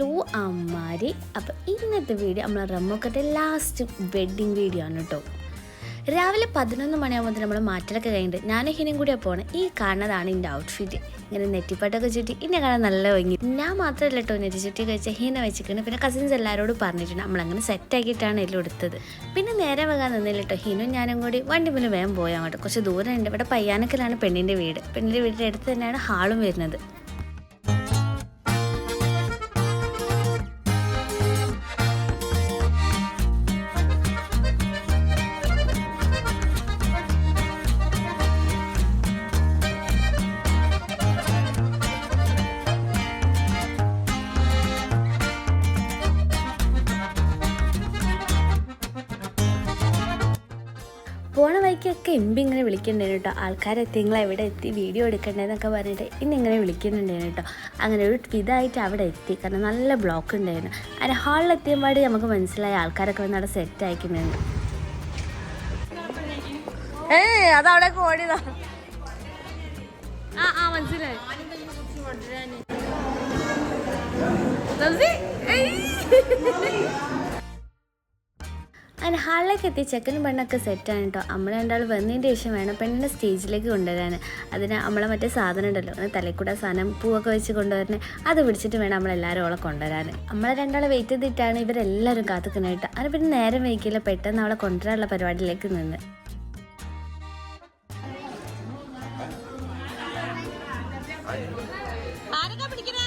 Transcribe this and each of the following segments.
Hello അമ്മാരി. അപ്പം ഇന്നത്തെ video നമ്മളെ റമ്മൊക്കത്തെ ലാസ്റ്റ് വെഡ്ഡിങ് വീഡിയോ ആണ് കേട്ടോ രാവിലെ പതിനൊന്ന് മണിയാകുമ്പോൾ നമ്മൾ മാറ്റലൊക്കെ കഴിഞ്ഞിട്ട് ഞാനും ഹിനും കൂടിയാണ് പോകണം ഈ കാണുന്നതാണ് എന്റെ ഔട്ട്ഫിറ്റ് ഇങ്ങനെ നെറ്റിപ്പട്ടൊക്കെ ചുറ്റി ഇന്നെ കാണാൻ നല്ല ഭംഗി. ഞാൻ മാത്രമല്ല കേട്ടോ നെറ്റി ചുറ്റി കഴിച്ച ഹീന വെച്ചിട്ടുണ്ട് പിന്നെ കസിൻസ് എല്ലാവരോടും പറഞ്ഞിട്ടുണ്ട്. നമ്മളങ്ങനെ സെറ്റാക്കിയിട്ടാണ് എല്ലാം എടുത്തത്. പിന്നെ നേരെ വകാൻ നിന്നില്ല കേട്ടോ ഹീനും ഞാനും കൂടി വണ്ടി മുന്നിൽ വേഗം പോയാൽ കേട്ടോ കുറച്ച് ദൂരം ഉണ്ട് ഇവിടെ പയ്യാനക്കലാണ് പെണ്ണിന്റെ വീട്. പെണ്ണിന്റെ വീടിന്റെ അടുത്ത് തന്നെയാണ് ഹാളും വരുന്നത്. വഴിക്കൊക്കെ എമ്പി ഇങ്ങനെ വിളിക്കണ്ടായിരുന്നു കേട്ടോ. ആൾക്കാരെത്തി നിങ്ങൾ എവിടെ എത്തി വീഡിയോ എടുക്കണ്ടേന്നൊക്കെ പറഞ്ഞിട്ട് ഇന്ന് ഇങ്ങനെ വിളിക്കുന്നുണ്ടേനു കേട്ടോ. അങ്ങനെ ഒരു ഇതായിട്ട് അവിടെ എത്തി. കാരണം നല്ല ബ്ലോക്ക് ഉണ്ടായിരുന്നു. അങ്ങനെ ഹാളിൽ എത്തിയപാട് നമുക്ക് മനസ്സിലായി ആൾക്കാരൊക്കെ വന്ന് അവിടെ സെറ്റ് ആയിക്കുന്നുണ്ട്. ഏ അതവിടെ ഓടിയതാ ആ ആ മനസ്സിലായി. നംസി, ഏയ്. അങ്ങനെ ഹാളിലേക്ക് എത്തി ചെക്കനും പെണ്ണൊക്കെ സെറ്റാണ് കേട്ടോ അമ്മ രണ്ടാൾ വന്നതിന്റെ ശേഷം വേണം പെണ്ണിനെ സ്റ്റേജിലേക്ക് കൊണ്ടുവരാൻ അതിന് നമ്മളെ മറ്റേ സാധനം ഉണ്ടല്ലോ തലക്കൂടെ സാധനം പൂവൊക്കെ വെച്ച് കൊണ്ടുവരുന്നത് അത് പിടിച്ചിട്ട് വേണം നമ്മളെല്ലാവരും അവളെ കൊണ്ടുവരാൻ നമ്മളെ രണ്ടാളെ വെയിറ്റ് ചെയ്തിട്ടാണ് ഇവരെല്ലാവരും കാത്തുക്കുന്നതായിട്ട് അങ്ങനെ പിന്നെ നേരം വൈകില്ല പെട്ടെന്ന് അവളെ കൊണ്ടുവരാനുള്ള പരിപാടിയിലേക്ക് നിന്ന്. ആരൊക്കെ പിടിക്കണേ?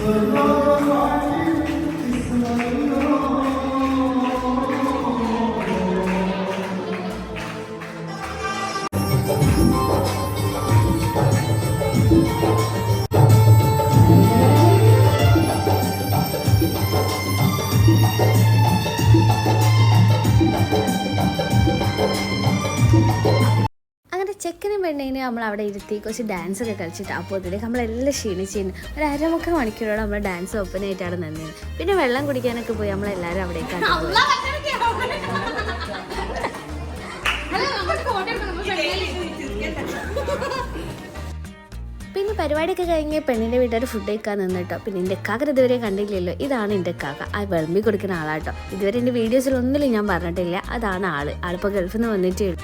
ശരിയല്ലേ അങ്ങനെ ചെക്കനും പെണ്ണിനെ നമ്മൾ അവിടെ ഇരുത്തി കുറച്ച് ഡാൻസ് ഒക്കെ കളിച്ചിട്ട് അപ്പോൾ ഇതിലേക്ക് നമ്മളെല്ലാം ക്ഷീണിച്ചിരുന്നു ഒരു അരമുക്കാൽ മണിക്കൂറോടെ നമ്മൾ ഡാൻസ് ഓപ്പൺ ആയിട്ടാണ് നിന്നത് പിന്നെ വെള്ളം കുടിക്കാനൊക്കെ പോയി നമ്മളെല്ലാവരും അവിടേക്കാണ് പിന്നെ പരിപാടിയൊക്കെ കഴിഞ്ഞ് പെണ്ണിന്റെ വീട്ടുകാർ ഫുഡ് കഴിക്കാൻ നിന്നിട്ടോ പിന്നെ എന്റെ കാക്ക ഇതുവരെ കണ്ടില്ലല്ലോ. ഇതാണ് എന്റെ കാക്ക. ആ വിളമ്പി കൊടുക്കുന്ന ആളാട്ടോ ഇതുവരെ എന്റെ വീഡിയോസിലൊന്നിലും ഞാൻ പറഞ്ഞിട്ടില്ല. അതാണ് ആൾ. ആളിപ്പോൾ ഗൾഫിൽ നിന്ന് വന്നിട്ടേ ഉള്ളൂ.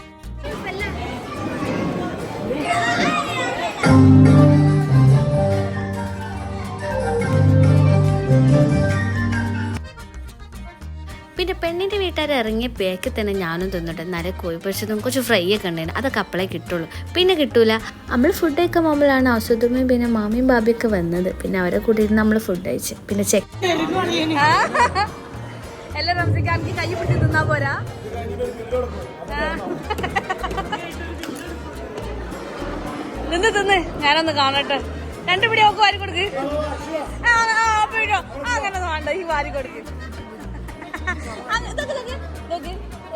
പിന്നെ പെണ്ണിന്റെ വീട്ടുകാർ ഇറങ്ങിയ പേക്ക് തന്നെ ഞാനും തിന്നിട്ട് നല്ല കോഴി പൊരിച്ചതും കുറച്ച് ഫ്രൈ ഒക്കെ ഉണ്ടായിരുന്നു. അതൊക്കെ അപ്പളേ കിട്ടുള്ളൂ. പിന്നെ കിട്ടൂല. നമ്മൾ ഫുഡ് കഴിക്കാൻ പോകുമ്പോഴാണ് ഔഷധമ്മയും പിന്നെ മാമിയും ബാബിയൊക്കെ വന്നത്. പിന്നെ അവരെ കൂട്ടിയിട്ട് നമ്മൾ ഫുഡ് കഴിച്ച്. പിന്നെ ചെക്ക് എല്ലാ റംസിക്കാർക്ക് കൈ പിടിച്ച് തിന്നാ പോരാ. ആ. നിന്ന് തിന്ന്. ഞാനൊന്ന് കാണട്ടെ. രണ്ടു പിടി ഒക്കെ വാരി കൊടുക്ക്. അങ്ങനെ വേണ്ട. ഈ വാരി കൊടുക്ക്.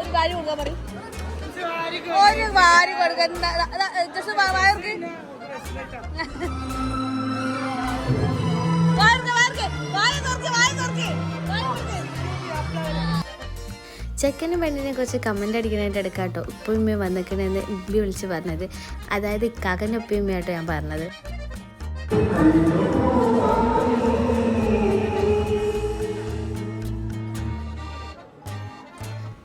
ഒരു കാര്യം കൊടുക്കാൻ പറയും. ഒരു വാരി കൊടുക്ക. ജസ്റ്റ് വായർക്ക് ചെക്കനും പെണ്ണിനെ കുറിച്ച് കമന്റ് അടിക്കാനായിട്ട് എടുക്കാട്ടോ. ഉപ്പയും ഉമ്മയും വന്നിക്കണെന്ന് ഇബി വിളിച്ച് പറഞ്ഞത്. അതായത് ഇക്കാക്കന്റെ ഉപ്പയും ഉമ്മയാട്ടോ ഞാൻ പറഞ്ഞത്.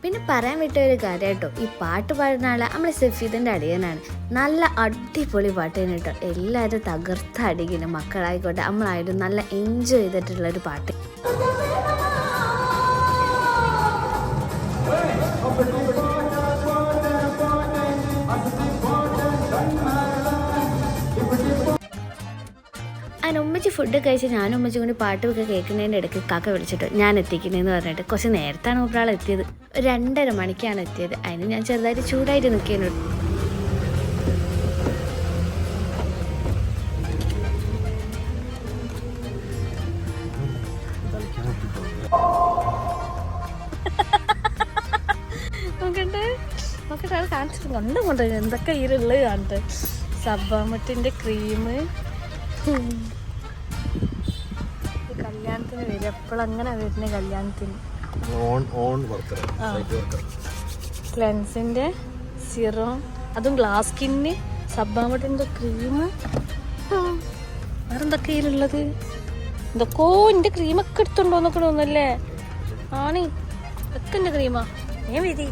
പിന്നെ പറയാൻ വിട്ട ഒരു കാര്യം കേട്ടോ ഈ പാട്ട് പാടുന്ന ആളെ നമ്മൾ സഫീദിന്റെ അടിയനാണ്. നല്ല അടിപൊളി പാട്ട് തന്നെ കേട്ടോ എല്ലാവരും തകർത്ത അടിക്കുന്നു. മക്കളായിക്കോട്ടെ നമ്മളായാലും നല്ല എൻജോയ് ചെയ്തിട്ടുള്ള ഒരു പാട്ട്. അതിന് ഉമ്മച്ചി ഫുഡ് കഴിച്ച് ഞാൻ ഉമ്മച്ചും കൂടി പാട്ടുമൊക്കെ കേൾക്കുന്നതിന്റെ ഇടയ്ക്ക് കാക്ക വിളിച്ചിട്ട് ഞാൻ എത്തിക്കുന്നതെന്ന് പറഞ്ഞിട്ട് കുറച്ച് നേരത്താണ് ഒരാൾ എത്തിയത് രണ്ടര മണിക്കാണ് എത്തിയത്. അതിന് ഞാൻ ചെറുതായിട്ട് ചൂടായിട്ട് നിൽക്കുന്നു കാണിച്ചിട്ട് കണ്ടും കൊണ്ട് എന്തൊക്കെ ഇരുള്ളു കണ്ട്. സബ്ബാമട്ടിന്റെ ക്രീം കല്യാണത്തിന് വരും. എപ്പോഴങ്ങനെ വരുന്നത് കല്യാണത്തിന്? ക്ലെൻസിന്റെ സിറം അതും ഗ്ലാസ് സ്കിന്ന് സബ്ബാമട്ടിന്റെ ക്രീം വേറെന്തൊക്കെ ഇതിലുള്ളത് എന്തൊക്കെയോ എന്റെ ക്രീമൊക്കെ എടുത്തുണ്ടോന്നൊക്കെ തോന്നല്ലേ ആണ്. ഒക്കെ എന്റെ ക്രീമാ ഞാൻ വിധി.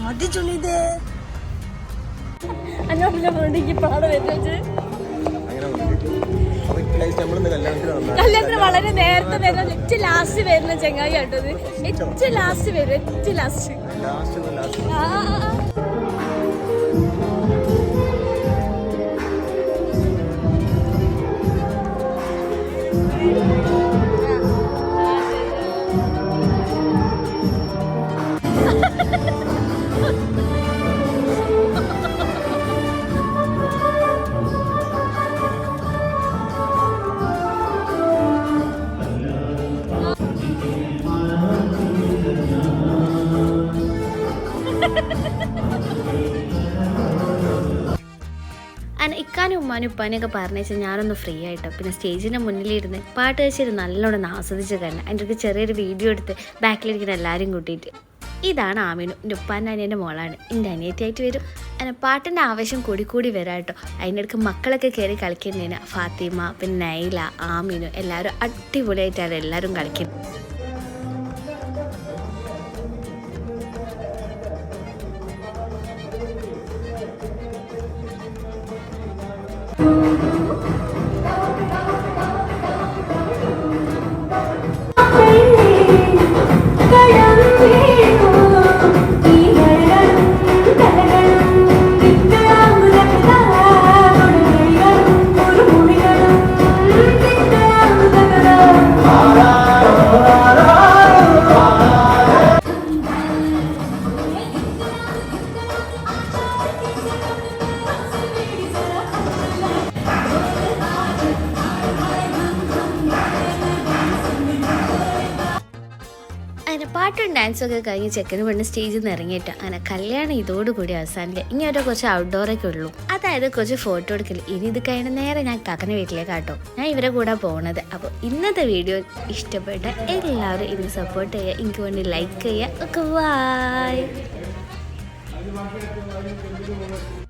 മതി ചുണിതേ കല്യാണത്തിന് വളരെ നേരത്തെ വരുന്ന ഏറ്റവും ലാസ്റ്റ് വരുന്ന ചെങ്ങായി കേട്ടത്. ഏറ്റവും ലാസ്റ്റ് വരും ഏറ്റവും ലാസ്റ്റ് ഇക്കാനും ഉമ്മാനും ഉപ്പാനൊക്കെ പറഞ്ഞു വെച്ചാൽ ഞാനൊന്ന് ഫ്രീ ആയിട്ടോ. പിന്നെ സ്റ്റേജിന്റെ മുന്നിലിരുന്ന് പാട്ട് വെച്ചിട്ട് നല്ലോണം ആസ്വദിച്ച് തന്നെ ഒക്കെ ചെറിയൊരു വീഡിയോ എടുത്ത് ബാക്കിലിരിക്കുന്ന എല്ലാവരും കൂട്ടിയിട്ട്. ഇതാണ് ആമിനു. എന്റെ ഉപ്പാന്റെ അനിയന്റെ മോളാണ്. എന്റെ അനിയത്തിയായിട്ട് വരും. അങ്ങനെ പാട്ടിന്റെ ആവശ്യം കൂടി കൂടി വരാം കേട്ടോ അടുക്ക് മക്കളൊക്കെ കയറി കളിക്കുന്നതിന് ഫാത്തിമ പിന്നെ നൈല ആമിനു എല്ലാവരും അടിപൊളിയായിട്ടാണ് എല്ലാവരും കളിക്കുന്നത്. പാട്ടും ഡാൻസൊക്കെ കഴിഞ്ഞ് ചെക്കന് പെണ്ണ് സ്റ്റേജിൽ നിന്ന് ഇറങ്ങിയിട്ട് അങ്ങനെ കല്യാണം ഇതോടുകൂടി അവസാനില്ല ഇനി ഒരു കുറച്ച് ഔട്ട്ഡോറൊക്കെ ഉള്ളൂ. അതായത് കുറച്ച് ഫോട്ടോ എടുക്കൽ ഇനി ഇത് കഴിഞ്ഞ നേരെ ഞാൻ കാക്കന വീട്ടിലേക്ക് കേട്ടോ ഞാൻ ഇവരെ കൂടെ പോണത്. അപ്പോൾ ഇന്നത്തെ വീഡിയോ ഇഷ്ടപ്പെട്ട എല്ലാവരും ഇതിന് സപ്പോർട്ട് ചെയ്യുക. എനിക്ക് വേണ്ടി ലൈക്ക് ചെയ്യുക. ഒക്കെ ബായ്